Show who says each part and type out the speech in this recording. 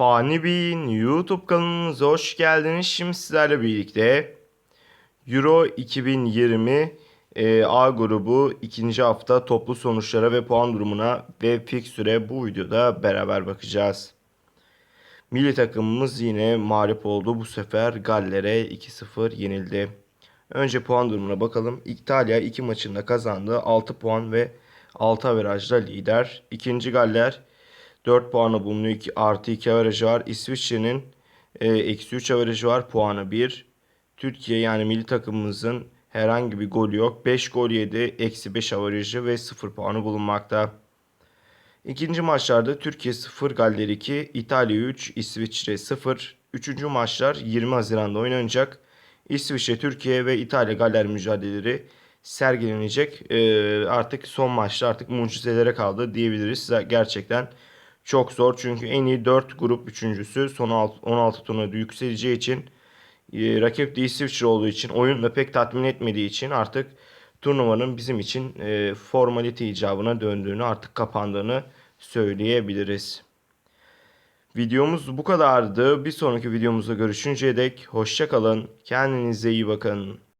Speaker 1: Fani Bey'in YouTube kanalımıza hoş geldiniz. Şimdi sizlerle birlikte Euro 2020 e, A grubu ikinci hafta toplu sonuçlara ve puan durumuna ve fikstüre bu videoda beraber bakacağız. Milli takımımız yine mağlup oldu. Bu sefer Galler'e 2-0 yenildi. Önce puan durumuna bakalım. İtalya 2 maçında kazandı. 6 puan ve 6 averajla lider. İkinci Galler 4 puanı bulunuyor. 2, artı 2 averajı var. İsviçre'nin e, eksi 3 averajı var. Puanı 1. Türkiye yani milli takımımızın herhangi bir golü yok. 5 gol yedi. Eksi 5 averajı ve 0 puanı bulunmakta. İkinci maçlarda Türkiye 0, Galler 2, İtalya 3, İsviçre 0. Üçüncü maçlar 20 Haziran'da oynanacak. İsviçre, Türkiye ve İtalya Galler mücadeleleri sergilenecek. Ee, artık son maçta artık mucizelere kaldı diyebiliriz. Gerçekten çok zor çünkü en iyi 4 grup üçüncüsü son 16 turnuvada yükseleceği için e, rakip de İsviçre olduğu için oyun da pek tatmin etmediği için artık turnuvanın bizim için e, formalite icabına döndüğünü artık kapandığını söyleyebiliriz. Videomuz bu kadardı. Bir sonraki videomuzda görüşünceye dek hoşça kalın. Kendinize iyi bakın.